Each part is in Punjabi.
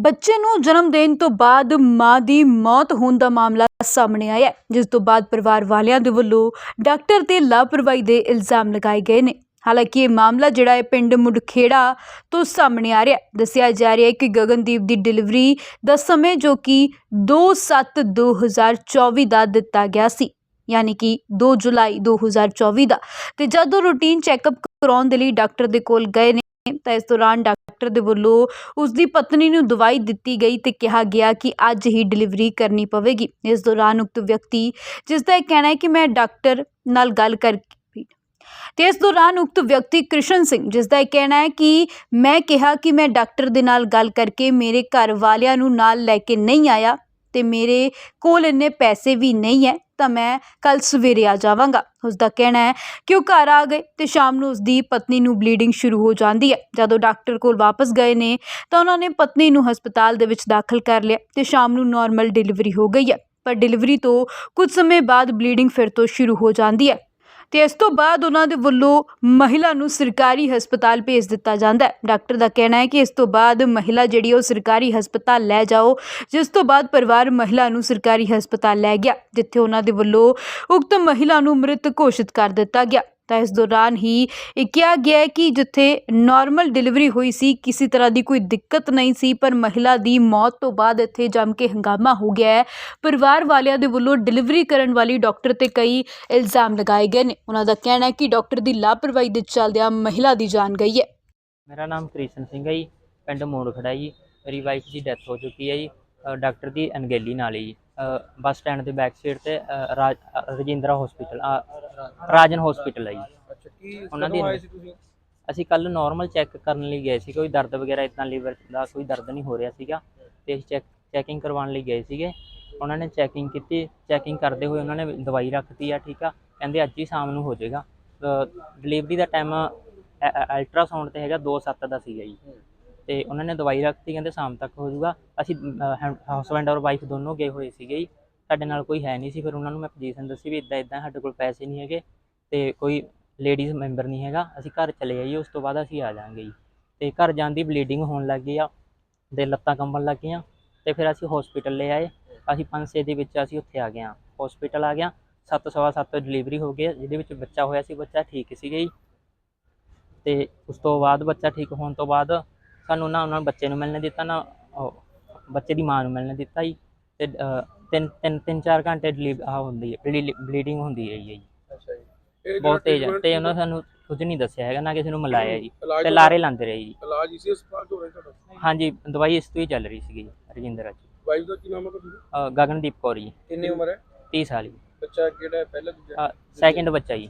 ਬੱਚੇ ਨੂੰ ਜਨਮ ਦੇਣ ਤੋਂ ਬਾਅਦ ਮਾਂ ਦੀ ਮੌਤ ਹੋਣ ਦਾ ਮਾਮਲਾ ਸਾਹਮਣੇ ਆਇਆ ਜਿਸ ਤੋਂ ਬਾਅਦ ਪਰਿਵਾਰ ਵਾਲਿਆਂ ਦੇ ਵੱਲੋਂ ਡਾਕਟਰ ਤੇ ਲਾਪਰਵਾਹੀ ਦੇ ਇਲਜ਼ਾਮ ਲਗਾਏ ਗਏ ਨੇ। ਹਾਲਾਂਕਿ ਇਹ ਮਾਮਲਾ ਜਿਹੜਾ ਹੈ ਪਿੰਡ ਮੁਡਖੇੜਾ ਤੋਂ ਸਾਹਮਣੇ ਆ ਰਿਹਾ ਦੱਸਿਆ ਜਾ ਰਿਹਾ ਹੈ ਕਿ ਗਗਨਦੀਪ ਦੀ ਡਿਲੀਵਰੀ ਦਾ ਸਮੇਂ ਜੋ ਕਿ 2/7/2024 ਦਾ ਦਿੱਤਾ ਗਿਆ ਸੀ, ਯਾਨੀ ਕਿ 2 ਜੁਲਾਈ 2024 ਦਾ। ਤੇ ਜਦੋਂ ਰੂਟੀਨ ਚੈੱਕਅਪ ਕਰਾਉਣ ਦੇ ਲਈ ਡਾਕਟਰ ਦੇ ਕੋਲ ਗਏ ਨੇ ਤਾਂ ਇਸ ਦੌਰਾਨ ਡਾਕਟਰ ਦੇ ਵੱਲੋਂ ਉਸ ਦੀ ਪਤਨੀ ਨੂੰ ਦਵਾਈ ਦਿੱਤੀ ਗਈ ਤੇ ਕਿਹਾ ਗਿਆ ਕਿ ਅੱਜ ਹੀ ਡਿਲੀਵਰੀ ਕਰਨੀ ਪਵੇਗੀ। ਇਸ ਦੌਰਾਨ ਉਕਤ ਵਿਅਕਤੀ ਜਿਸ ਦਾ ਇਹ ਕਹਿਣਾ ਹੈ ਕਿ ਮੈਂ ਡਾਕਟਰ ਨਾਲ ਗੱਲ ਕਰ ਤੇ ਇਸ ਦੌਰਾਨ ਉਕਤ ਵਿਅਕਤੀ ਕ੍ਰਿਸ਼ਨ ਸਿੰਘ ਜਿਸ ਦਾ ਇਹ ਕਹਿਣਾ ਹੈ ਕਿ ਮੈਂ ਕਿਹਾ ਕਿ ਮੈਂ ਡਾਕਟਰ ਦੇ ਨਾਲ ਗੱਲ ਕਰਕੇ ਮੇਰੇ ਘਰ ਵਾਲਿਆਂ ਨੂੰ ਨਾਲ ਲੈ ਕੇ ਨਹੀਂ ਆਇਆ। ਤੇ ਮੇਰੇ ਕੋਲ ਇੰਨੇ ਪੈਸੇ ਵੀ ਨਹੀਂ ਹੈ ਤਾਂ ਮੈਂ ਕੱਲ੍ਹ ਸਵੇਰੇ ਆ ਜਾਵਾਂਗਾ। ਉਸਦਾ ਕਹਿਣਾ ਹੈ ਕਿ ਉਹ ਘਰ ਆ ਗਏ? ਅਤੇ ਸ਼ਾਮ ਨੂੰ ਉਸਦੀ ਪਤਨੀ ਨੂੰ ਬਲੀਡਿੰਗ ਸ਼ੁਰੂ ਹੋ ਜਾਂਦੀ ਹੈ ਜਦੋਂ ਡਾਕਟਰ ਕੋਲ ਵਾਪਸ ਗਏ ਨੇ, ਤਾਂ ਉਹਨਾਂ ਨੇ ਪਤਨੀ ਨੂੰ ਹਸਪਤਾਲ ਦੇ ਵਿੱਚ ਦਾਖਲ ਕਰ ਲਿਆ ਅਤੇ ਸ਼ਾਮ ਨੂੰ ਨੋਰਮਲ ਡਿਲੀਵਰੀ ਹੋ ਗਈ ਹੈ ਪਰ ਡਿਲੀਵਰੀ ਤੋਂ ਕੁਝ ਸਮੇਂ ਬਾਅਦ ਬਲੀਡਿੰਗ ਫਿਰ ਤੋਂ ਸ਼ੁਰੂ ਹੋ ਜਾਂਦੀ ਹੈ ਤੇ ਇਸ ਤੋਂ ਬਾਅਦ ਉਹਨਾਂ ਦੇ ਵੱਲੋਂ ਮਹਿਲਾ ਨੂੰ ਸਰਕਾਰੀ ਹਸਪਤਾਲ ਭੇਜ ਦਿੱਤਾ ਜਾਂਦਾ ਹੈ। ਡਾਕਟਰ ਦਾ ਕਹਿਣਾ ਹੈ ਕਿ ਇਸ ਤੋਂ ਬਾਅਦ ਮਹਿਲਾ ਜਿਹੜੀ ਉਹ ਸਰਕਾਰੀ ਹਸਪਤਾਲ ਲੈ ਜਾਓ, ਜਿਸ ਤੋਂ ਬਾਅਦ ਪਰਿਵਾਰ ਮਹਿਲਾ ਨੂੰ ਸਰਕਾਰੀ ਹਸਪਤਾਲ ਲੈ ਗਿਆ, ਜਿੱਥੇ ਉਹਨਾਂ ਦੇ ਵੱਲੋਂ ਉਕਤ ਮਹਿਲਾ ਨੂੰ ਮ੍ਰਿਤ ਘੋਸ਼ਿਤ ਕਰ ਦਿੱਤਾ ਗਿਆ। ਤਾਂ ਇਸ ਦੌਰਾਨ ਹੀ ਇਹ ਕਿਹਾ ਗਿਆ ਕਿ ਜਿੱਥੇ ਨਾਰਮਲ ਡਿਲੀਵਰੀ ਹੋਈ ਸੀ, ਕਿਸੇ ਤਰ੍ਹਾਂ ਦੀ ਕੋਈ ਦਿੱਕਤ ਨਹੀਂ ਸੀ, ਪਰ ਮਹਿਲਾ ਦੀ ਮੌਤ ਤੋਂ ਬਾਅਦ ਇੱਥੇ ਜੰਮ ਕੇ ਹੰਗਾਮਾ ਹੋ ਗਿਆ ਹੈ। ਪਰਿਵਾਰ ਵਾਲਿਆਂ ਦੇ ਵੱਲੋਂ ਡਿਲੀਵਰੀ ਕਰਨ ਵਾਲੀ ਡਾਕਟਰ ਤੇ ਕਈ ਇਲਜ਼ਾਮ ਲਗਾਏ ਗਏ ਨੇ। ਉਹਨਾਂ ਦਾ ਕਹਿਣਾ ਹੈ ਕਿ ਡਾਕਟਰ ਦੀ ਲਾਪਰਵਾਹੀ ਦੇ ਚੱਲਦਿਆਂ ਮਹਿਲਾ ਦੀ ਜਾਨ ਗਈ ਹੈ। ਮੇਰਾ ਨਾਮ ਕ੍ਰਿਸ਼ਨ ਸਿੰਘ ਹੈ ਜੀ, ਪਿੰਡ ਮੋੜਖੜਾ ਜੀ। ਮੇਰੀ ਵਾਈਫ ਦੀ ਡੈਥ ਹੋ ਚੁੱਕੀ ਹੈ ਜੀ। ਡਾਕਟਰ ਦੀ ਅਣਗਹਿਲੀ ਨਾਲ ਹੀ ਜੀ। ਬੱਸ ਸਟੈਂਡ ਦੇ ਬੈਕ ਸਾਈਡ ਤੇ ਅ, ਰਾਜ ਰਜਿੰਦਰਾ ਹਸਪੀਟਲ ਰਾਜਨ ਹਸਪੀਟਲ ਹੈ ਜੀ। ਅੱਛਾ ਕੀ ਉਹਨਾਂ ਕਦੋਂ ਦੀ- ਆਏ ਸੀ ਤੁਸੀਂ? ਅਸੀਂ ਕੱਲ ਨਾਰਮਲ ਚੈੱਕ ਕਰਨ ਲਈ ਗਏ ਸੀ ਕੋਈ ਦਰਦ ਵਗੈਰਾ ਇਤਨਾ ਲੀਵਰ ਦਾ ਕੋਈ ਦਰਦ ਨਹੀਂ ਹੋ ਰਿਹਾ ਸੀਗਾ। ਤੇ ਅਸੀਂ ਚੈੱਕ ਚੈਕਿੰਗ ਕਰਵਾਉਣ ਲਈ ਗਏ ਸੀਗੇ। ਉਹਨਾਂ ਨੇ ਚੈਕਿੰਗ ਕੀਤੀ ਚੈਕਿੰਗ ਕਰਦੇ ਹੋਏ ਉਹਨਾਂ ਨੇ ਦਵਾਈ ਰੱਖਤੀ ਆ ਠੀਕ ਆ। ਕਹਿੰਦੇ ਅੱਜ ਹੀ ਸ਼ਾਮ ਨੂੰ ਹੋ ਜਾਏਗਾ। ਡਿਲੀਵਰੀ ਦਾ ਟਾਈਮ ਅਲਟਰਾਸਾਊਂਡ ਤੇ ਹੈਗਾ 2/7 ਦਾ ਸੀਗਾ ਜੀ। ਤੇ ਉਹਨਾਂ ਨੇ ਦਵਾਈ ਰੱਖਤੀ, ਕਹਿੰਦੇ ਸ਼ਾਮ ਤੱਕ ਹੋ ਜਾਊਗਾ। ਅਸੀਂ ਹਸਬੈਂਡ ਔਰ ਵਾਈਫ ਦੋਨੋਂ ਗਏ ਹੋਏ ਸੀਗੇ ਜੀ। ਸਾਡੇ ਨਾਲ ਕੋਈ ਹੈ ਨਹੀਂ ਸੀ, ਫਿਰ ਉਹਨਾਂ ਨੂੰ ਮੈਂ ਪੋਜੀਸ਼ਨ ਦੱਸੀ ਵੀ ਇਦਾਂ ਇਦਾਂ ਸਾਡੇ ਕੋਲ ਪੈਸੇ ਨਹੀਂ ਹੈਗੇ ਤੇ ਕੋਈ ਲੇਡੀਜ਼ ਮੈਂਬਰ ਨਹੀਂ ਹੈਗਾ। ਅਸੀਂ ਘਰ ਚਲੇ ਜਾਈਏ ਉਸ ਤੋਂ ਬਾਅਦ ਅਸੀਂ ਆ ਜਾਾਂਗੇ ਜੀ। ਤੇ ਘਰ ਜਾਣ ਦੀ ਬਲੀਡਿੰਗ ਹੋਣ ਲੱਗ ਗਈ ਆ ਤੇ ਲੱਤਾਂ ਕੰਬਣ ਲੱਗ ਗਈਆਂ ਤੇ ਫਿਰ ਅਸੀਂ ਹਸਪੀਟਲ ਲੈ ਆਏ। ਅਸੀਂ 5-6 ਦੇ ਵਿੱਚ ਅਸੀਂ ਉੱਥੇ ਆ ਗਏ ਹਾਂ। ਹਸਪੀਟਲ ਆ ਗਿਆ। ਸੱਤ, ਸਵਾ ਸੱਤ ਡਿਲੀਵਰੀ ਹੋ ਗਈ ਜਿਹਦੇ ਵਿੱਚ ਬੱਚਾ ਹੋਇਆ ਸੀ, ਬੱਚਾ ਠੀਕ ਸੀਗਾ ਜੀ। ਤੇ ਉਸ ਤੋਂ ਬਾਅਦ ਬੱਚਾ ਠੀਕ ਹੋਣ ਤੋਂ ਬਾਅਦ ਸਾਨੂੰ ਨਾ ਉਹਨਾਂ ਨੂੰ ਬੱਚੇ ਨੂੰ ਮਿਲਣ ਦਿੱਤਾ ਨਾ ਉਹ ਬੱਚੇ ਦੀ ਮਾਂ ਨੂੰ ਮਿਲਣ ਦਿੱਤਾ ਜੀ। ਤੇ ਤਿੰਨ ਤਿੰਨ ਤਿੰਨ ਚਾਰ ਘੰਟੇ ਡਿਲੀਵ ਆ ਹੁੰਦੀ ਹੈ ਬਲੀਡਿੰਗ ਹੁੰਦੀ ਹੈ ਜੀ। ਅੱਛਾ ਜੀ। ਬਹੁਤ ਤੇਜ਼ ਹੈ। ਤੇ ਉਹਨਾਂ ਸਾਨੂੰ ਕੁਝ ਨਹੀਂ ਦੱਸਿਆ ਹੈਗਾ ਨਾ ਕਿਸੇ ਨੂੰ ਮਿਲਾਇਆ ਜੀ। ਤੇ ਲਾਰੇ ਲਾਉਂਦੇ ਰਹੇ ਜੀ। ਇਲਾਜ ਇਸੇ ਹਸਪਤਾਲ ਤੋਂ ਹੋ ਰਿਹਾ ਤੁਹਾਡਾ? ਹਾਂਜੀ ਦਵਾਈ ਇਸ ਤੋਂ ਹੀ ਚੱਲ ਰਹੀ ਸੀਗੀ ਰਜਿੰਦਰਾ ਜੀ ਵਾਈਫ ਦਾ ਕੀ ਨਾਮ ਹੈ ਤੁਹਾਡਾ? ਗਗਨਦੀਪ ਕੌਰ ਜੀ। ਕਿੰਨੀ ਉਮਰ ਹੈ? 30 ਸਾਲ ਜੀ। ਬੱਚਾ ਕਿਹੜਾ ਪਹਿਲਾ ਦੂਜਾ? ਸੈਕਿੰਡ ਬੱਚਾ ਜੀ।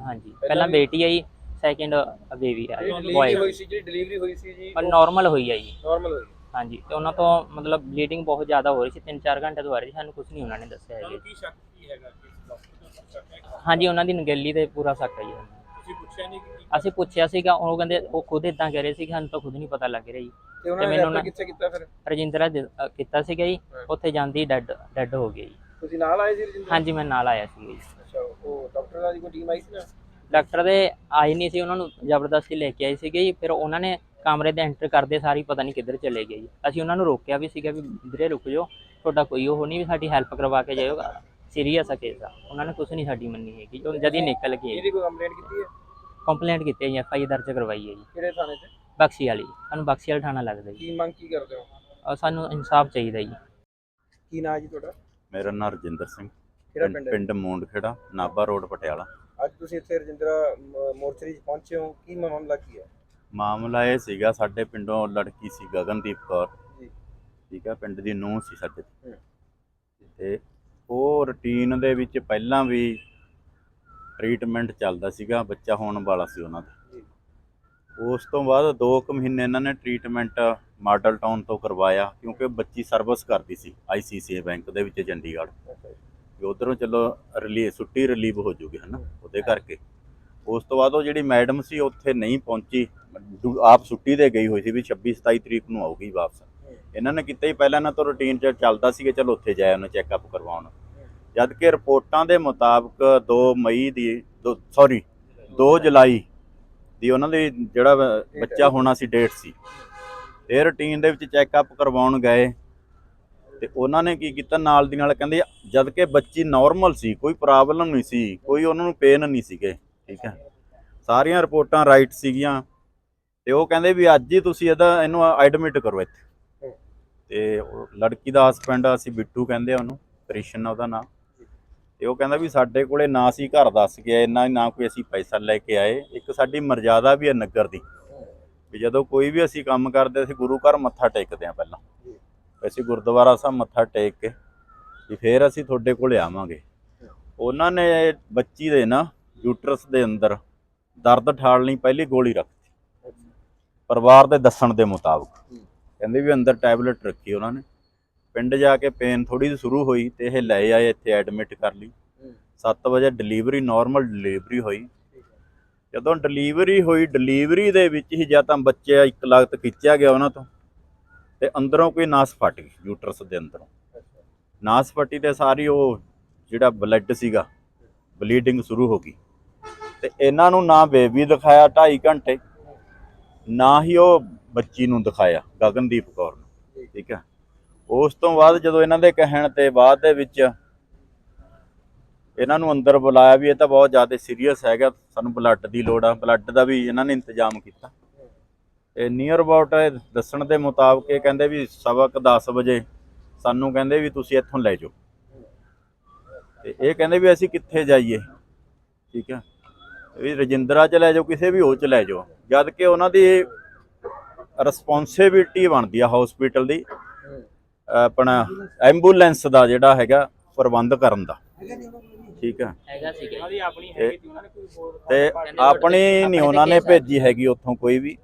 ਹਾਂਜੀ। ਪਹਿਲਾਂ ਬੇਟੀ ਹੈ ਜੀ। ਸੈਕਿੰਡ ਬੇਬੀ ਡਿਲੀਵਰੀ ਬॉय ਹੋਈ ਸੀ ਜਿਹੜੀ ਡਿਲੀਵਰੀ ਹੋਈ ਸੀ ਜੀ ਪਰ ਨਾਰਮਲ ਹੋਈ ਹੈ ਜੀ। ਨਾਰਮਲ ਹੋਈ। ਹਾਂਜੀ ਤੇ ਉਹਨਾਂ ਤੋਂ ਮਤਲਬ ਬਲੀਡਿੰਗ ਬਹੁਤ ਜ਼ਿਆਦਾ ਹੋ ਰਹੀ ਸੀ 3-4 ਘੰਟੇ ਤੋਂ ਆ ਰਹੀ ਸੀ ਸਾਨੂੰ ਕੁਝ ਨਹੀਂ ਉਹਨਾਂ ਨੇ ਦੱਸਿਆ ਹੈਗਾ ਜੀ। ਕੀ ਸ਼ੱਕ ਕੀ ਹੈਗਾ ਕਿ ਡਾਕਟਰ ਦਾ ਸ਼ੱਕ ਹੈ ਹਾਂਜੀ ਉਹਨਾਂ ਦੀ ਨਗੇਲੀ ਤੇ ਪੂਰਾ ਸ਼ੱਕ ਹੈ ਜੀ। ਤੁਸੀਂ ਪੁੱਛਿਆ ਨਹੀਂ ਕਿ ਅਸੀਂ ਪੁੱਛਿਆ ਸੀਗਾ ਉਹ ਕਹਿੰਦੇ ਉਹ ਖੁਦ ਇਦਾਂ ਕਹਿ ਰਹੇ ਸੀ ਕਿ ਸਾਨੂੰ ਤਾਂ ਖੁਦ ਨਹੀਂ ਪਤਾ ਲੱਗ ਰਿਹਾ ਜੀ। ਤੇ ਉਹਨਾਂ ਨੇ ਮੈਨੂੰ ਰੈਫਰ ਨਾ- ਕਿੱਥੇ ਕੀਤਾ ਫਿਰ? ਰਜਿੰਦਰਾ ਦੇ- ਅ, ਕੀਤਾ ਸੀਗਾ ਜੀ ਹਾਂ। ਉੱਥੇ ਜਾਂਦੀ ਡੈਡ ਡੈਡ ਹੋ ਗਈ ਜੀ। ਤੁਸੀਂ ਨਾਲ ਆਏ ਸੀ ਰਜਿੰਦਰ? ਹਾਂਜੀ ਮੈਂ ਨਾਲ ਆਇਆ ਸੀ ਜੀ। ਅੱਛਾ ਉਹ ਡਾਕਟਰ ਦਾ ਕੋਈ ਟੀਮ ਆਈ ਸੀ ਨਾ? ਡਾਕਟਰ ਦੇ ਆਏ ਨਹੀਂ ਸੀ ਉਹਨਾਂ ਨੂੰ ਜ਼ਬਰਦਸਤੀ ਲੈ ਕੇ ਆਏ ਸੀਗੇ ਜੀ। ਫਿਰ ਉਹਨਾਂ ਨੇ ਕਮਰੇ ਦੇ ਐਂਟਰ ਕਰਦੇ ਸਾਰੀ ਪਤਾ ਨਹੀਂ ਕਿੱਧਰ ਚਲੇ ਗਏ ਜੀ। ਅਸੀਂ ਉਹਨਾਂ ਨੂੰ ਰੋਕਿਆ ਵੀ ਸੀਗਾ ਵੀ ਵੀਰੇ ਰੁਕ ਜਾਓ ਤੁਹਾਡਾ ਕੋਈ ਉਹ ਨਹੀਂ ਵੀ ਸਾਡੀ ਹੈਲਪ ਕਰਵਾ ਕੇ ਜਾਇਓ। ਸੀਰੀਅਸ ਆ ਕੇਸ ਆ। ਉਹਨਾਂ ਨੇ ਕੁਝ ਨਹੀਂ ਸਾਡੀ ਮੰਨੀ ਹੈਗੀ ਉਹ ਜਦ ਹੀ ਨਿਕਲ ਗਏ। ਇਹਦੀ ਕੋਈ ਕੰਪਲੇਂਟ ਕੀਤੀ ਹੈ? ਕੰਪਲੇਂਟ ਕੀਤੀ ਹੈ ਜੀ ਐਫ ਆਈ ਦਰਜ ਕਰਵਾਈ ਹੈ ਜੀ। ਕਿਹੜੇ ਥਾਣੇ 'ਚ ਬਖਸ਼ੀ ਵਾਲੀ। ਸਾਨੂੰ ਬਖਸ਼ੀ ਵਾਲਾ ਥਾਣਾ ਲੱਗਦਾ ਜੀ। ਕੀ ਮੰਗ ਕੀ ਕਰਦੇ ਹੋ? ਸਾਨੂੰ ਇਨਸਾਫ ਚਾਹੀਦਾ ਜੀ। ਕੀ ਨਾਂ ਜੀ ਤੁਹਾਡਾ? ਮੇਰਾ ਨਾਂ ਰਜਿੰਦਰ ਸਿੰਘ। ਕਿਹੜਾ ਪਿੰਡ ਮੂੰਡਖੇੜਾ ਨਾਭਾ ਰੋਡ ਪਟਿਆਲਾ। ਅੱਜ ਤੁਸੀਂ ਇੱਥੇ ਰਜਿੰਦਰਾ ਮੋਰਚਰੀ 'ਚ ਪਹੁੰਚੇ ਹੋ ਕੀ ਮਾਮਲਾ ਕੀ ਹੈ? ਮਾਮਲਾ ਇਹ ਸੀਗਾ ਸਾਡੇ ਪਿੰਡੋਂ ਲੜਕੀ ਸੀ ਗਗਨਦੀਪ ਕੌਰ। ਜੀ। ਠੀਕ ਹੈ ਪਿੰਡ ਦੀ ਨੂੰਹ ਸੀ ਸਾਡੇ। ਤੇ। ਉਹ ਰੁਟੀਨ ਦੇ ਵਿੱਚ ਪਹਿਲਾਂ ਵੀ ਟ੍ਰੀਟਮੈਂਟ ਚੱਲਦਾ ਸੀਗਾ ਬੱਚਾ ਹੋਣ ਵਾਲਾ ਸੀ ਉਹਨਾਂ ਦਾ। ਉਸ ਤੋਂ ਬਾਅਦ 2 ਕੁ ਮਹੀਨੇ ਇਹਨਾਂ ਨੇ ਟ੍ਰੀਟਮੈਂਟ ਮਾਡਲ ਟਾਊਨ ਤੋਂ ਕਰਵਾਇਆ ਕਿਉਂਕਿ ਬੱਚੀ ਸਰਵਿਸ ਕਰਦੀ ਸੀ ਆਈਸੀਸੀਆਈ ਬੈਂਕ ਦੇ ਵਿੱਚ ਚੰਡੀਗੜ੍ਹ। ਵੀ ਉਧਰੋਂ ਚਲੋ ਰਿਲੀ ਛੁੱਟੀ ਰਿਲੀਵ ਹੋ ਜੂਗੀ ਹਨਾ, ਉਹਦੇ ਕਰਕੇ। ਉਸ ਤੋਂ ਬਾਅਦ ਉਹ ਜਿਹੜੀ ਮੈਡਮ ਸੀ, ਉੱਥੇ ਨਹੀਂ ਪਹੁੰਚੀ। ਦੂ- ਆਪ ਛੁੱਟੀ ਤੇ ਗਈ ਹੋਈ ਸੀ ਵੀ 26 27 ਤਰੀਕ ਨੂੰ ਆਊਗੀ ਵਾਪਸ। ਇਹਨਾਂ ਨੇ ਕੀਤਾ ਹੀ, ਪਹਿਲਾਂ ਇਹਨਾਂ ਤੋਂ ਰੁਟੀਨ ਚ ਚੱਲਦਾ ਸੀ ਕਿ ਚਲੋ ਉੱਥੇ ਜਾਇਆ ਉਹਨੂੰ ਚੈੱਕਅਪ ਕਰਵਾਉਣ। ਜਦ ਕਿ ਰਿਪੋਰਟਾਂ ਦੇ ਮੁਤਾਬਕ 2 ਮਈ ਦੀ ਸੌਰੀ 2 ਜੁਲਾਈ ਦੀ ਉਹਨਾਂ ਦੀ ਜਿਹੜਾ ਬੱਚਾ ਹੋਣਾ ਸੀ, ਡੇਟ ਸੀ। ਇਹ ਰੁਟੀਨ ਦੇ ਵਿੱਚ ਚੈੱਕਅਪ ਕਰਵਾਉਣ ਗਏ। ਤੇ ਉਹਨਾਂ ਨੇ ਕੀ ਕੀਤਾ? ਨਾਲ ਦੀ ਨਾਲ ਕਹਿੰਦੇ, ਜਦ ਕਿ ਬੱਚੀ ਨਾਰਮਲ ਸੀ, ਕੋਈ ਪ੍ਰੋਬਲਮ ਨਹੀਂ ਸੀ, ਕੋਈ ਉਹਨਾਂ ਨੂੰ ਪੇਨ ਨਹੀਂ ਸੀਗੇ, ਠੀਕ ਹੈ। ਸਾਰੀਆਂ ਰਿਪੋਰਟਾਂ ਰਾਈਟ ਸੀਗੀਆਂ। ਤੇ ਉਹ ਕਹਿੰਦੇ ਵੀ ਅੱਜ ਹੀ ਤੁਸੀਂ ਇਹਦਾ, ਇਹਨੂੰ ਐਡਮਿਟ ਕਰੋ ਇੱਥੇ। ਤੇ ਲੜਕੀ ਦਾ ਹਸਬੈਂਡ ਅਸੀਂ ਬਿੱਟੂ ਕਹਿੰਦੇ ਆ ਉਹਨੂੰ, ਕ੍ਰਿਸ਼ਨ ਆ ਉਹਦਾ ਨਾਮ। ਤੇ ਉਹ ਕਹਿੰਦਾ ਵੀ ਸਾਡੇ ਕੋਲੇ ਨਾ ਸੀ ਘਰ ਦੱਸ ਗਿਆ ਇੰਨਾ ਨਾ ਕੋਈ ਅਸੀਂ ਪੈਸਾ ਲੈ ਕੇ ਆਏ। ਇੱਕ ਸਾਡੀ ਮਰਜ਼ਾਦਾ ਵੀ ਹੈ ਨਗਰ ਦੀ। ਵੀ ਜਦੋਂ ਕੋਈ ਵੀ ਅਸੀਂ ਕੰਮ ਕਰਦੇ, ਅਸੀਂ ਗੁਰੂ ਘਰ ਮੱਥਾ ਟੇਕਦੇ ਆ ਪਹਿਲਾਂ। ਅਸੀਂ ਗੁਰਦੁਆਰਾ ਸਾਹਿਬ ਮੱਥਾ ਟੇਕ ਕੇ ਵੀ ਫਿਰ ਅਸੀਂ ਤੁਹਾਡੇ ਕੋਲੇ ਆਵਾਂਗੇ। ਉਹਨਾਂ ਨੇ ਬੱਚੀ ਦੇ ਨਾ ਯੂਟਰਸ ਦੇ ਅੰਦਰ ਦਰਦ ਠਾਲ ਲਈ ਪਹਿਲੀ ਗੋਲੀ ਰੱਖਤੀ। ਪਰਿਵਾਰ ਦੇ ਦੱਸਣ ਦੇ ਮੁਤਾਬਕ। ਕਹਿੰਦੇ ਵੀ ਅੰਦਰ ਟੈਬਲੇਟ ਰੱਖੀ ਉਹਨਾਂ ਨੇ। ਪਿੰਡ ਜਾ ਕੇ ਪੇਨ ਥੋੜੀ ਜਿਹੀ ਸ਼ੁਰੂ ਹੋਈ ਤੇ ਇਹ ਲੈ ਆਏ ਇੱਥੇ ਐਡਮਿਟ ਕਰ ਲਈ। 7 ਵਜੇ ਡਿਲੀਵਰੀ ਨਾਰਮਲ ਡਿਲੀਵਰੀ ਹੋਈ। ਜਦੋਂ ਡਿਲੀਵਰੀ ਹੋਈ ਡਿਲੀਵਰੀ ਦੇ ਵਿੱਚ ਹੀ ਜਾਂ ਤਾਂ ਬੱਚੇ ਇੱਕ ਲਗਤ ਖਿੱਚਿਆ ਗਿਆ ਉਹਨਾਂ ਤੋਂ। ਤੇ ਅੰਦਰੋਂ ਕੋਈ ਨਾਸ ਫਟ ਗਈ ਯੂਟਰਸ ਦੇ ਅੰਦਰੋਂ। ਨਾਸ ਫਟੀ ਤੇ ਸਾਰੀ ਉਹ ਜਿਹੜਾ ਬਲੱਡ ਸੀਗਾ ਬਲੀਡਿੰਗ ਸ਼ੁਰੂ ਹੋ ਗਈ। ਤੇ ਇਹਨਾਂ ਨੂੰ ਨਾ ਬੇਬੀ ਦਿਖਾਇਆ 2.5 ਘੰਟੇ, ਨਾ ਹੀ ਉਹ ਬੱਚੀ ਨੂੰ ਦਿਖਾਇਆ, ਗਗਨਦੀਪ ਕੌਰ ਨੂੰ, ਠੀਕ ਹੈ। ਉਸ ਤੋਂ ਬਾਅਦ ਜਦੋਂ ਇਹਨਾਂ ਦੇ ਕਹਿਣ ਤੇ ਬਾਅਦ ਦੇ ਵਿੱਚ ਇਹਨਾਂ ਨੂੰ ਅੰਦਰ ਬੁਲਾਇਆ ਵੀ ਇਹ ਤਾਂ ਬਹੁਤ ਜ਼ਿਆਦਾ ਸੀਰੀਅਸ ਹੈਗਾ, ਸਾਨੂੰ ਬਲੱਡ ਦੀ ਲੋੜ ਆ ਬਲੱਡ ਦਾ ਵੀ ਇਹਨਾਂ ਨੇ ਇੰਤਜ਼ਾਮ ਕੀਤਾ। ਤੇ ਨੀਅਰ ਅਬਾਊਟ ਦੱਸਣ ਦੇ ਮੁਤਾਬਕ ਇਹ ਕਹਿੰਦੇ ਵੀ ਸਵਾ ਕੁ 10 ਵਜੇ ਸਾਨੂੰ ਕਹਿੰਦੇ ਵੀ ਤੁਸੀਂ ਇੱਥੋਂ ਲੈ ਜਾਓ। ਤੇ ਇਹ ਕਹਿੰਦੇ ਵੀ ਅਸੀਂ ਕਿੱਥੇ ਜਾਈਏ ਠੀਕ ਹੈ? ਵੀ ਰਜਿੰਦਰਾ ਚ ਲੈ ਜਾਓ ਕਿਸੇ ਵੀ ਉਹ ਚ ਲੈ ਜਾਓ। ਜਦ ਕਿ ਉਹਨਾਂ ਦੀ ਰਿਸਪੌਂਸਿਬਿਲਟੀ ਬਣਦੀ ਆ ਹਸਪੀਟਲ ਦੀ ਆਪਣਾ ਐਂਬੂਲੈਂਸ ਦਾ ਜਿਹੜਾ ਹੈਗਾ ਪ੍ਰਬੰਧ ਕਰਨ ਦਾ। ਠੀਕ ਹੈ? ਹੈਗਾ ਸੀਗਾ। ਉਹਨਾਂ ਦੀ ਆਪਣੀ ਇਹ- ਹੈਗੀ ਸੀ ਉਹਨਾਂ ਨੇ ਕੋਈ ਹੋਰ ਤੇ ਕਹਿੰਦੇ ਆਪਣੀ ਨਹੀਂ ਤੇ ਉਹਨਾਂ ਨੇ ਆ। ਭੇਜੀ ਹੈਗੀ ਉੱਥੋਂ ਕੋਈ ਵੀ।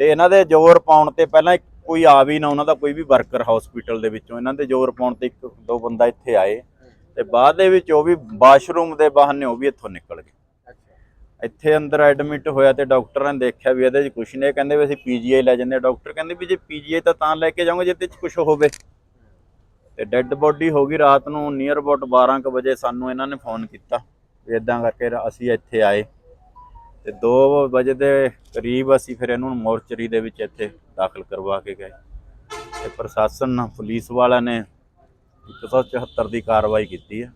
ਤੇ ਇਹਨਾਂ ਦੇ ਜ਼ੋਰ ਪਾਉਣ ਤੇ ਪਹਿਲਾਂ ਕੋਈ ਆ ਵੀ ਨਾ ਉਹਨਾਂ ਦਾ ਕੋਈ ਵੀ ਵਰਕਰ ਹਸਪੀਟਲ ਦੇ ਵਿੱਚੋਂ ਇਹਨਾਂ ਦੇ ਜ਼ੋਰ ਪਾਉਣ ਤੇ ਇੱਕ ਦੋ ਬੰਦਾ ਇੱਥੇ ਆਏ ਤੇ ਬਾਅਦ ਦੇ ਵਿੱਚ ਉਹ ਵੀ ਵਾਸ਼ਰੂਮ ਦੇ ਬਹਾਨੇ ਉਹ ਵੀ ਇੱਥੋਂ ਨਿਕਲ ਗਏ। ਇੱਥੇ ਅੰਦਰ ਐਡਮਿਟ ਹੋਇਆ ਤੇ ਡਾਕਟਰਾਂ ਨੇ ਦੇਖਿਆ ਵੀ ਇਹਦੇ 'ਚ ਕੁਝ ਨਹੀਂ ਕਹਿੰਦੇ ਵੀ ਅਸੀਂ ਪੀਜੀਆਈ ਲੈ ਜਾਂਦੇ। ਡਾਕਟਰ ਕਹਿੰਦੇ ਵੀ ਜੇ ਪੀਜੀਆਈ ਤਾਂ ਤਾਂ ਲੈ ਕੇ ਜਾਓਗੇ ਜੇ ਤੇ 'ਚ ਕੁਝ ਹੋਵੇ। ਤੇ ਡੈੱਡ ਬੋਡੀ ਹੋ ਗਈ ਰਾਤ ਨੂੰ ਨੀਅਰ ਅਬਾਊਟ 12 ਕੁ ਵਜੇ ਸਾਨੂੰ ਇਹਨਾਂ ਨੇ ਫੋਨ ਕੀਤਾ ਵੀ ਇਦਾਂ ਕਰਕੇ ਅਸੀਂ ਇੱਥੇ ਆਏ। ਤੇ 2 ਵਜੇ ਦੇ ਕਰੀਬ ਅਸੀਂ ਫਿਰ ਇਹਨੂੰ ਮੋਰਚਰੀ ਦੇ ਵਿੱਚ ਇੱਥੇ ਦਾਖਲ ਕਰਵਾ ਕੇ ਗਏ। ਤੇ ਪ੍ਰਸ਼ਾਸਨ, ਪੁਲਿਸ ਵਾਲਿਆਂ ਨੇ 174 ਦੀ ਕਾਰਵਾਈ ਕੀਤੀ ਹੈ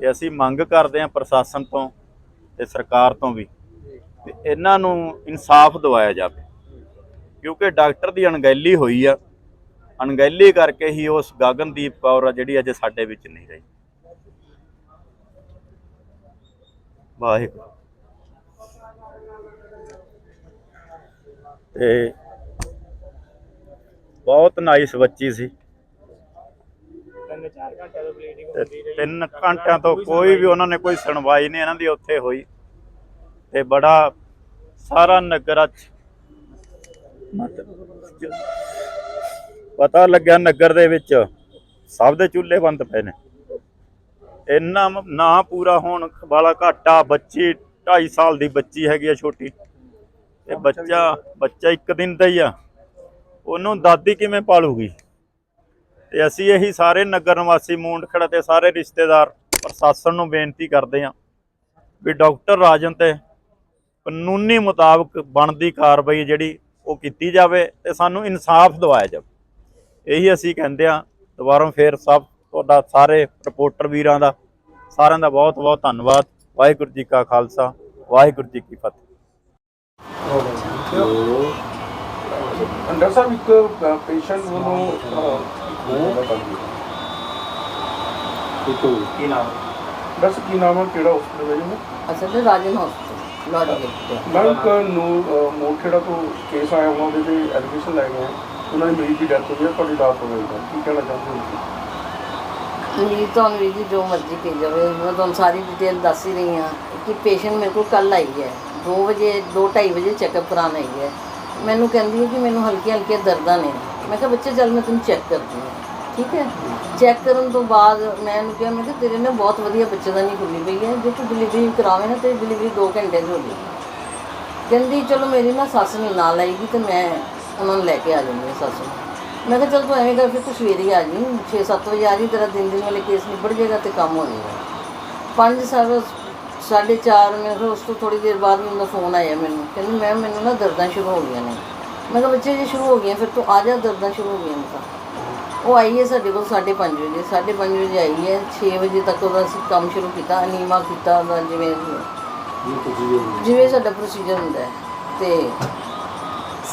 ਤੇ ਅਸੀਂ ਮੰਗ ਕਰਦੇ ਹਾਂ ਪ੍ਰਸ਼ਾਸਨ ਤੋਂ ਤੇ ਸਰਕਾਰ ਤੋਂ ਵੀ ਤੇ ਇਹਨਾਂ ਨੂੰ ਇਨਸਾਫ ਦਿਵਾਇਆ ਜਾਵੇ। ਕਿਉਂਕਿ ਡਾਕਟਰ ਦੀ ਅਣਗਹਿਲੀ ਹੋਈ ਆ। ਅਣਗਹਿਲੀ ਕਰਕੇ ਹੀ ਉਸ ਗਗਨਦੀਪ ਕੌਰ ਆ ਜਿਹੜੀ ਅੱਜ ਸਾਡੇ ਵਿੱਚ ਨਹੀਂ ਰਹੀ। ਵਾਹਿਗੁਰੂ। ਤੇ ਬਹੁਤ ਨਾਈਸ ਬੱਚੀ ਸੀ। ਤਿੰਨ ਤੇ ਤਿੰਨ ਘੰਟਿਆਂ ਤੋਂ ਕੋਈ ਵੀ ਉਹਨਾਂ ਨੇ ਕੋਈ ਸੁਣਵਾਈ ਨਹੀਂ ਇਹਨਾਂ ਦੀ ਉੱਥੇ ਹੋਈ। ਤੇ ਬੜਾ ਸਾਰਾ ਨਗਰ ਅੱਜ ਪਤਾ ਲੱਗਿਆ ਨਗਰ ਦੇ ਵਿੱਚ ਸਭ ਦੇ ਚੁੱਲ੍ਹੇ ਬੰਦ ਪਏ ਨੇ। ਇੰਨਾ ਨਾ ਪੂਰਾ ਹੋਣ ਵਾਲਾ ਘਾਟਾ ਬੱਚੀ 2.5 ਸਾਲ ਦੀ ਬੱਚੀ ਹੈਗੀ ਆ ਛੋਟੀ। ਇਹ ਬੱਚਾ ਬੱਚਾ ਇੱਕ ਦਿਨ ਦਾ ਹੀ ਆ। ਉਹਨੂੰ ਦਾਦੀ ਕਿਵੇਂ ਪਾਲੂਗੀ? ਤੇ ਅਸੀਂ ਇਹੀ ਸਾਰੇ ਨਗਰ ਨਿਵਾਸੀ ਮੂੰਡਖੜਾ ਤੇ ਸਾਰੇ ਰਿਸ਼ਤੇਦਾਰ ਪ੍ਰਸ਼ਾਸਨ ਨੂੰ ਬੇਨਤੀ ਕਰਦੇ ਹਾਂ ਵੀ ਡਾਕਟਰ ਰਾਜਨ ਤੇ ਕਾਨੂੰਨੀ ਮੁਤਾਬਕ ਬਣਦੀ ਕਾਰਵਾਈ ਜਿਹੜੀ ਉਹ ਕੀਤੀ ਜਾਵੇ ਤੇ ਸਾਨੂੰ ਇਨਸਾਫ ਦਿਵਾਇਆ ਜਾਵੇ। ਇਹੀ ਅਸੀਂ ਕਹਿੰਦੇ ਹਾਂ। ਦੁਬਾਰਾ ਫੇਰ ਸਭ ਤੁਹਾਡਾ ਸਾਰੇ ਰਿਪੋਰਟਰ ਵੀਰਾਂ ਦਾ, ਸਾਰਿਆਂ ਦਾ ਬਹੁਤ ਬਹੁਤ ਧੰਨਵਾਦ। ਵਾਹਿਗੁਰੂ ਜੀ ਕਾ ਖਾਲਸਾ, ਵਾਹਿਗੁਰੂ ਜੀ ਕੀ ਫਤਿਹ। ਅੰਡਰ ਸਾਹਿਬ ਇੱਕ ਪੇਸ਼ੈਂਟ ਵੱਲੋਂ ਕੀ ਨਾਮ ਦੱਸ ਕੀ ਨਾਮ ਹੈ ਕਿਹੜਾ ਹਸਪੀਟਲ ਹੈ ਜੀ ਅਸਲ ਤੇ ਰਾਜਨ ਹਸਪੀਟਲ ਲੋੜੀ ਗੇਟ ਮੈਂ ਇੱਕ ਨੂੰ ਮੋਰਖੇੜਾ ਤੋਂ ਕੇਸ ਆਇਆ ਉਹਨਾਂ ਦੇ ਤੇ ਐਡਮਿਸ਼ਨ ਲੈ ਗਏ। ਉਹਨਾਂ ਦੀ ਮਰੀਜ਼ ਦੀ ਡੈਥ ਹੋਈ ਹੈ ਤੁਹਾਡੀ ਲਾਸਟ ਹੋ ਗਈ ਹੈ ਕੀ ਕਹਿਣਾ ਚਾਹੁੰਦੇ ਹੋ ਜੀ ਤੁਹਾਨੂੰ ਜੀ ਜੋ ਮਰਜ਼ੀ ਕਹੀ ਜਾਵੇ ਮੈਂ ਤੁਹਾਨੂੰ ਸਾਰੀ ਡਿਟੇਲ ਦੱਸ ਹੀ ਰਹੀ ਹਾਂ ਕਿ ਪੇਸ਼ੈਂਟ ਮੇਰੇ ਕੋਲ ਕੱਲ ਆਈ ਹੈ 2 ਵਜੇ 2:30 ਵਜੇ ਚੈੱਕਅਪ ਕਰਾਉਣ ਆਈ ਹੈ। ਮੈਨੂੰ ਕਹਿੰਦੀ ਹੈ ਕਿ ਮੈਨੂੰ ਹਲਕੀਆਂ ਹਲਕੀਆਂ ਦਰਦਾਂ ਨੇ। ਮੈਂ ਕਿਹਾ, ਬੱਚੇ, ਚੱਲ ਮੈਂ ਤੈਨੂੰ ਚੈੱਕ ਕਰਦੀ ਹਾਂ। ਠੀਕ ਹੈ? ਚੈੱਕ ਕਰਨ ਤੋਂ ਬਾਅਦ ਮੈਂ ਉਹਨੂੰ ਕਿਹਾ, ਮੈਂ ਕਿਹਾ, ਤੇਰੇ ਨੇ ਬਹੁਤ ਵਧੀਆ ਬੱਚੇ ਦਾ ਨਹੀਂ ਖੁੱਲੀ ਪਈ ਹੈ। ਜੇ ਤੂੰ ਡਿਲੀਵਰੀ ਕਰਾਵੇਂ ਨਾ, ਤੇ ਡਿਲੀਵਰੀ 2 ਘੰਟੇ 'ਚ ਹੋ ਜਾਏਗੀ। ਕਹਿੰਦੀ, ਚਲੋ ਮੇਰੀ ਨਾ ਸੱਸ ਨੂੰ ਨਾਲ ਆਏਗੀ ਤੇ ਮੈਂ ਉਹਨਾਂ ਨੂੰ ਲੈ ਕੇ ਆ ਜਾਂਦੀ ਹਾਂ ਸੱਸ ਨੂੰ। ਮੈਂ ਕਿਹਾ, ਚਲ ਤੂੰ ਐਵੇਂ ਕਰ, ਫਿਰ ਤੂੰ ਸਵੇਰੇ ਹੀ ਆ ਜੀ 6-7 ਵਜੇ ਆ ਜੀ ਤੇਰਾ ਦਿਨ ਦਿਨ ਵਾਲੇ ਕੇਸ ਨਿਬੜ ਜਾਏਗਾ ਤੇ ਕੰਮ ਹੋ ਜਾਏਗਾ। ਪੰਜ ਸਾਢੇ ਸਾਢੇ ਚਾਰ ਮੈਂ ਫਿਰ ਉਸ ਤੋਂ ਥੋੜੀ ਦੇਰ ਬਾਅਦ ਮੈਨੂੰ ਫੋਨ ਆਇਆ ਮੈਨੂੰ। ਕਹਿੰਦੀ ਮੈਂ ਮੈਨੂੰ ਨਾ ਦਰਦਾਂ ਸ਼ੁਰੂ ਹੋ ਗਈਆਂ ਨੇ। ਮੈਂ ਕਿਹਾ ਬੱਚੇ ਜੇ ਸ਼ੁਰੂ ਹੋ ਗਈਆਂ ਫਿਰ ਤੂੰ ਆ ਜਾ ਦਰਦਾਂ ਸ਼ੁਰੂ ਹੋ ਗਈਆਂ ਤਾਂ। ਉਹ ਆਈ ਹੈ ਸਾਡੇ ਕੋਲ 5:30 ਵਜੇ। 5:30 ਵਜੇ ਆਈ ਹੈ। 6 ਵਜੇ ਤੱਕ ਉਹਦਾ ਅਸੀਂ ਕੰਮ ਸ਼ੁਰੂ ਕੀਤਾ ਅਨੀਮਾ ਕੀਤਾ ਉਹਦਾ ਜਿਵੇਂ ਜਿਵੇਂ ਸਾਡਾ ਪ੍ਰੋਸੀਜਰ ਹੁੰਦਾ ਹੈ। ਤੇ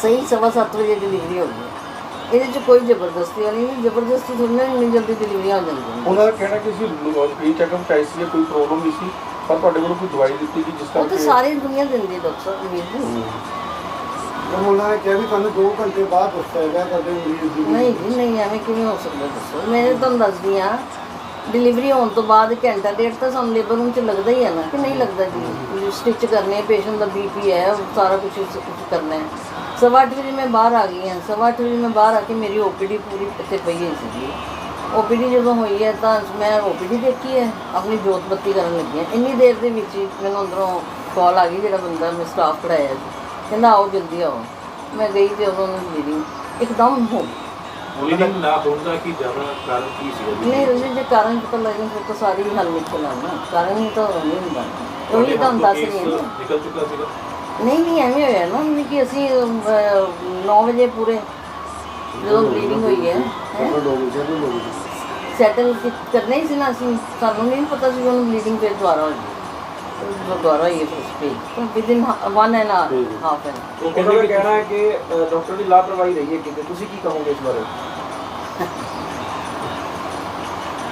ਸਹੀ ਸਵਾ ਸੱਤ ਵਜੇ ਡਿਲੀਵਰੀ ਹੋ ਗਈ। ਇਹਦੇ 'ਚ ਕੋਈ ਜ਼ਬਰਦਸਤੀ ਨਹੀਂ ਜ਼ਬਰਦਸਤੀ ਥੋੜੀ ਨਾ ਇੰਨੀ ਜਲਦੀ ਡਿਲੀਵਰੀਆਂ ਹੋ ਜਾਂਦੀਆਂ ਨੇ। ਉਹਨਾਂ ਦਾ ਕਹਿਣਾ ਕਿ ਅਸੀਂ ਫ੍ਰੀ ਚੈੱਕਅਪ ਚਾਹੀ ਸੀ ਕੋਈ ਪ੍ਰੋਬਲਮ ਨਹੀਂ ਸੀ? ਪਰ ਤੁਹਾਡੇ ਵੱਲੋਂ ਕੋਈ ਦਵਾਈ ਦਿੱਤੀ ਕਿ ਜਿਸ ਉਹ ਤਾਂ ਕਰਕੇ ਸਾਰੀ ਦੁਨੀਆ ਦਿੰਦੀ ਡਾਕਟਰ ਵੀਰ ਜੀ। ਪਰ ਉਹਨਾਂ ਨੇ ਕਿਹਾ ਵੀ ਤੁਹਾਨੂੰ 2 ਘੰਟੇ ਬਾਅਦ ਦੱਸਿਆ ਗਿਆ ਤੁਹਾਡੇ ਮਰੀਜ਼ ਦੀ ਨਹੀਂ ਜੀ ਨਹੀਂ ਐਵੇਂ ਕਿਵੇਂ ਹੋ ਸਕਦਾ ਦੱਸੋ? ਮੈਂ ਤੁਹਾਨੂੰ ਦੱਸਦੀ ਆ ਡਿਲੀਵਰੀ ਹੋਣ ਤੋਂ ਬਾਅਦ ਘੰਟਾ ਡੇਢ ਤਾਂ ਸਾਨੂੰ ਲੇਬਰ ਰੂਮ 'ਚ ਲੱਗਦਾ ਹੀ ਹੈ ਨਾ ਕਿ ਨਹੀਂ ਲੱਗਦਾ ਜੀ? ਸਟਿਚ ਕਰਨੇ ਪੇਸ਼ੈਂਟ ਦਾ ਬੀਪੀ ਹੈ ਉਹ ਸਾਰਾ ਕੁਝ ਕਰਨਾ ਹੈ। ਸਵਾ ਅੱਠ ਵਜੇ ਮੈਂ ਬਾਹਰ ਆ ਗਈ ਹਾਂ ਸਵਾ ਅੱਠ ਵਜੇ ਮੈਂ ਬਾਹਰ ਆ ਕੇ ਮੇਰੀ ਓਪੀਡੀ ਪੂਰੀ ਇੱਥੇ ਪਈ ਹੋਈ ਸੀਗੀ। ਓਪੀਡੀ ਜਦੋਂ ਹੋਈ ਹੈ ਤਾਂ ਮੈਂ ਓਪੀਡੀ ਦੇਖੀ ਹੈ ਆਪਣੀ ਜੋਤ ਬੱਤੀ ਕਰਨ ਲੱਗੀ ਹਾਂ। ਇੰਨੀ ਦੇਰ ਦੇ ਵਿੱਚ ਹੀ ਮੈਨੂੰ ਅੰਦਰੋਂ ਕਾਲ ਆ ਗਈ ਜਿਹੜਾ ਬੰਦਾ ਮੈਂ ਸਟਾਫ ਖੜਾਇਆ ਸੀ। ਕਹਿੰਦਾ ਆਓ ਜਲਦੀ ਆਓ। ਮੈਂ ਗਈ ਤੇ ਉਦੋਂ ਮੇਰੀ ਇੱਕਦਮ ਹੋ ਗਈ। ਨਾ ਹੋਣ ਦਾ ਕੀ ਜ਼ਿਆਦਾ ਕਾਰਨ ਕੀ ਜੀ ਨਹੀਂ ਰਜੀ ਜੇ ਕਾਰਨ ਪਤਾ ਲੱਗੇ ਫਿਰ ਤਾਂ ਸਾਰੀ ਹੱਲ ਨਿਕਲ ਆਉਣਾ ਕਾਰਨ ਹੀ ਤਾਂ ਨਹੀਂ ਹੁੰਦਾ। ਉਹੀ ਤੁਹਾਨੂੰ ਦੱਸ ਰਹੀ ਹਾਂ ਨਾ। ਨਿਕਲ ਚੁੱਕਾ ਸੀਗਾ? ਨਹੀਂ ਨਹੀਂ ਐਵੇਂ ਹੋਇਆ ਨਾ ਵੀ ਕਿ ਅਸੀਂ 9 ਵਜੇ ਪੂਰੇ ਜਦੋਂ ਬਲੀਡਿੰਗ ਹੋਈ ਹੈ ਸੈਟਲ ਕਰਨਾ ਹੀ ਸੀ ਨਾ ਅਸੀਂ ਸਾਨੂੰ ਨਹੀਂ ਪਤਾ ਸੀ ਉਹਨੂੰ ਬਲੀਡਿੰਗ ਫਿਰ ਦੁਬਾਰਾ ਹੋਈ। ਹੈ ਦੁਬਾਰਾ ਹੋਈ ਹੈ ਫਿਰ ਸਪੇਸ ਤਾਂ ਵਿਦਿਨ 1 ਐਂਡ ਹਾਫ ਐਨ ਉਹ ਉਹਨਾਂ ਕਹਿੰਦੇ ਦਾ ਕਿ ਕਹਿਣਾ ਹੈ ਕਿ ਡਾਕਟਰ ਦੀ ਲਾਪਰਵਾਹੀ ਰਹੀ ਹੈ ਕਿਤੇ। ਤੁਸੀਂ ਕੀ ਕਹੋਗੇ ਇਸ ਬਾਰੇ?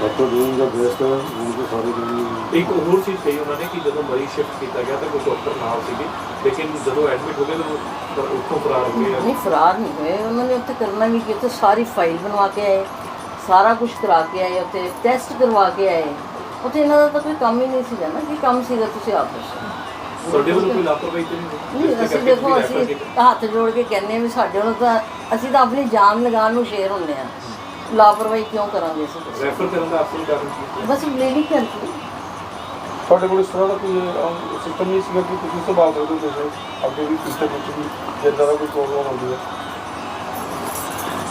ਡਾਕਟਰ ਡੂਇੰਗ ਦਾ ਬੈਸਟ ਉਹਨਾਂ ਸਾਰੇ ਦੁਨੀਆ ਇੱਕ ਹੋਰ ਚੀਜ਼ ਕਹੀ ਉਹਨਾਂ ਨੇ ਕਿ ਜਦੋਂ ਮਰੀਜ਼ ਸ਼ਿਫਟ ਕੀਤਾ ਗਿਆ ਤਾਂ ਕੋਈ ਡਾਕਟਰ ਨਾਲ ਸੀਗੇ। ਲੇਕਿਨ ਜਦੋਂ ਐਡਮਿਟ ਹੋ ਗਏ ਤਾਂ ਉਹ ਉੱਥੋਂ ਫਰਾਰ ਹੋ ਗਏ। ਨਹੀਂ ਫਰਾਰ ਨਹੀਂ ਹੋਏ। ਉਹਨਾਂ ਨੇ ਉੱਥੇ ਕਰਨਾ ਵੀ ਕੀ ਉੱਥੇ ਸਾਰੀ ਫਾਈਲ ਬਣਵਾ ਕੇ ਆਏ। ਸਾਰਾ ਕੁਝ ਕਰਾ ਕੇ ਆਏ ਉੱਥੇ ਟੈਸਟ ਕਰਵਾ ਕੇ ਆਏ ਉੱਥੇ ਇਹਨਾਂ ਦਾ ਤਾਂ ਕੋਈ ਕੰਮ ਹੀ ਨਹੀਂ ਸੀਗਾ ਨਾ ਕੀ ਕੰਮ ਸੀਗਾ ਤੁਸੀਂ ਆਪ ਦੱਸੋ ਤੁਹਾਡੇ ਵੱਲੋਂ ਕੋਈ ਲਾਪਰਵਾਹੀ ਤਾਂ ਨਹੀਂ? ਨਹੀਂ ਅਸੀਂ ਦੇਖੋ ਅਸੀਂ। ਹੱਥ ਜੋੜ ਕੇ ਕਹਿੰਦੇ ਹਾਂ ਵੀ ਸਾਡੇ ਵੱਲੋਂ ਤਾਂ ਅਸੀਂ ਤਾਂ ਆਪਣੀ ਜਾਨ ਲਗਾਉਣ ਨੂੰ ਸ਼ੇਰ ਹੁੰਦੇ ਆ ਲਾਪਰਵਾਹੀ ਕਿਉਂ ਕਰਾਂਗੇ ਅਸੀਂ? ਰੈਫਰ ਕਰਨ ਦਾ ਅਸਲ ਕਾਰਨ ਕੀ ਬਸ ਬਲੀਡਿੰਗ ਕਰਕੇ ਤੁਹਾਡੇ ਕੋਲ ਇਸ ਤਰ੍ਹਾਂ ਦਾ ਕੋਈ ਸਿਸਟਮ ਨਹੀਂ ਸੀਗਾ ਕਿ ਤੁਸੀਂ ਸੰਭਾਲ ਸਕਦੇ ਹੋ ਅੱਗੇ ਵੀ ਫਿਊਚਰ ਵਿੱਚ ਵੀ ਜੇ ਦਾ ਕੋਈ ਪ੍ਰੋਬਲਮ ਆਉਂਦੀ ਹੈ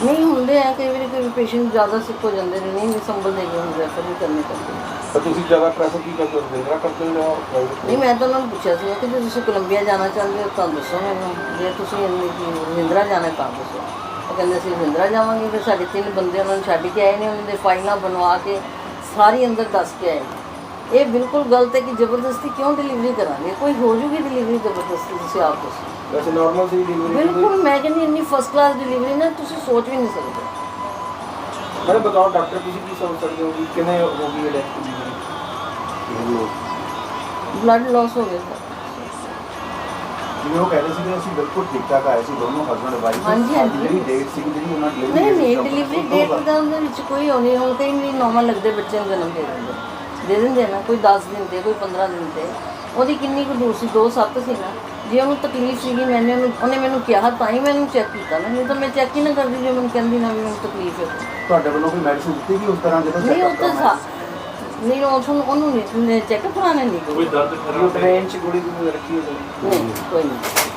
ਨਹੀਂ ਹੁੰਦੇ ਆ ਕਈ ਵਾਰੀ ਕੋਈ ਪੇਸ਼ੈਂਟ ਜ਼ਿਆਦਾ ਸਿੱਕ ਹੋ ਜਾਂਦੇ ਨੇ ਨਹੀਂ ਵੀ ਸੰਭਲਦੇ ਕਿ ਹੁਣ ਰੈਫਰ ਵੀ ਕਰਨੇ ਪੈਂਦੇ ਨੇ। ਤਾਂ ਤੁਸੀਂ ਜ਼ਿਆਦਾ ਪ੍ਰੈਫਰ ਕੀ ਕਰਦੇ ਹੋ ਜਿੰਦਰਾ ਕਰਦੇ ਹੋ ਜਾਂ ਨਹੀਂ ਮੈਂ ਤਾਂ ਉਹਨਾਂ ਨੂੰ ਪੁੱਛਿਆ ਸੀ ਕਿ ਜੇ ਤੁਸੀਂ ਕੋਲੰਬੀਆ ਜਾਣਾ ਚਾਹੁੰਦੇ ਹੋ ਤਾਂ ਦੱਸੋ ਮੈਨੂੰ। ਜੇ ਤੁਸੀਂ ਰਵਿੰਦਰਾ ਜਾਣਾ ਤਾਂ ਦੱਸੋ। ਉਹ ਕਹਿੰਦੇ ਅਸੀਂ ਰਵਿੰਦਰਾ ਜਾਵਾਂਗੇ ਫਿਰ ਸਾਡੇ ਤਿੰਨ ਬੰਦੇ ਉਹਨਾਂ ਨੂੰ ਛੱਡ ਕੇ ਆਏ ਨੇ ਉਹਨਾਂ ਦੇ ਫਾਈਲਾਂ ਬਣਵਾ ਕੇ ਸਾਰੀ ਅੰਦਰ ਦੱਸ ਕੇ ਆਏ ਇਹ ਬਿਲਕੁਲ ਗਲਤ ਹੈ ਕਿ ਜ਼ਬਰਦਸਤੀ ਕਿਉਂ ਡਿਲੀਵਰੀ ਕਰਾਂਗੇ? ਕੋਈ ਹੋ ਜੂਗੀ ਡਿਲੀਵਰੀ ਜ਼ਬਰਦਸਤੀ ਤੁਸੀਂ ਆਪ ਦੱਸੋ। ਵੈਸੇ ਨਾਰਮਲ ਸੀ ਡਿਲੀਵਰੀ ਬਿਲਕੁਲ ਮੈਂ ਕਹਿੰਦੀ ਇੰਨੀ ਫਸਟ ਕਲਾਸ ਡਿਲੀਵਰੀ ਨਾ ਤੁਸੀਂ ਸੋਚ ਵੀ ਨਹੀਂ ਸਕਦੇ। ਮੈਡਮ ਬਤਾਓ ਡਾਕਟਰ ਤੁਸੀਂ ਕੀ ਸੋਚ ਸਕਦੇ ਹੋ ਕਿ ਕਿਵੇਂ ਹੋ ਗਈ ਹੈ ਡੈਥ ਦੀ ਬਲੱਡ ਲਾਸ ਹੋ ਗਿਆ ਸਰ। ਜਿਵੇਂ ਉਹ ਕਹਿੰਦੇ ਸੀ ਕਿ ਅਸੀਂ ਬਿਲਕੁਲ ਠੀਕ ਠਾਕ ਆਏ ਸੀ ਦੋਨੋਂ ਹਸਬੰਡ ਵਾਈਫ ਹਾਂਜੀ, ਹਾਂਜੀ। ਜਿਹੜੀ ਡੇਟ ਸੀ ਜਿਹੜੀ ਉਹਨਾਂ ਦੀ ਨਹੀਂ ਨਹੀਂ ਡਿਲੀਵਰੀ ਡੇਟ ਦਾ ਉਹਦੇ ਵਿੱਚ ਕੋਈ ਉਹ ਨਹੀਂ ਹੁਣ ਕਈ ਵੀ ਨੋਰਮਲ ਲੱਗਦੇ ਬੱਚੇ ਨੂੰ ਜਨਮ ਦੇ ਦਿੰਦੇ। ਦੇ ਦਿੰਦੇ ਨਾ ਕੋਈ 10 ਦਿਨ ਤੇ ਕੋਈ 15 ਦਿਨ ਤੇ ਉਹਦੀ ਕਿੰਨੀ ਕੁ ਦੂਰ ਸੀ? 2 7 ਸੀ ਨਾ। ਜੇ ਉਹਨੂੰ ਤਕਲੀਫ ਸੀਗੀ ਮੈंने ਉਹਨੂੰ ਉਹਨੇ ਮੈਨੂੰ ਕਿਹਾ ਤਾਂ ਹੀ ਮੈਂ ਉਹਨੂੰ ਚੈੱਕ ਕੀਤਾ ਨਾ। ਨਹੀਂ ਤਾਂ ਮੈਂ ਚੈੱਕ ਹੀ ਨਾ ਕਰਦੀ ਜੇ ਮੈਨੂੰ ਕਹਿੰਦੀ ਨਾ ਵੀ ਮੈਨੂੰ ਤਕਲੀਫ ਹੈ ਤੁਹਾਡੇ ਵੱਲੋਂ ਕੋਈ ਮੈਡੀਸਿਨ ਦਿੱਤੀ ਗਈ ਉਸ ਤਰ੍ਹਾਂ ਜਦੋਂ ਨਹੀਂ ਉਹ ਤਾਂ ਸਾ- ਨਹੀਂ ਉਹ ਤੁਹਾਨੂੰ ਉਹਨੂੰ ਨਹੀਂ ਚੈੱਕ ਕਰਾਣੇ ਨਹੀਂ ਕੋਈ ਦਰਦ ਖਰਾਬ ਟ੍ਰੇਨ ਚ ਗੋਲੀ ਗੋਲੀ ਰੱਖੀ ਹੋਈ ਨਹੀਂ ਕੋਈ ਨਹੀਂ।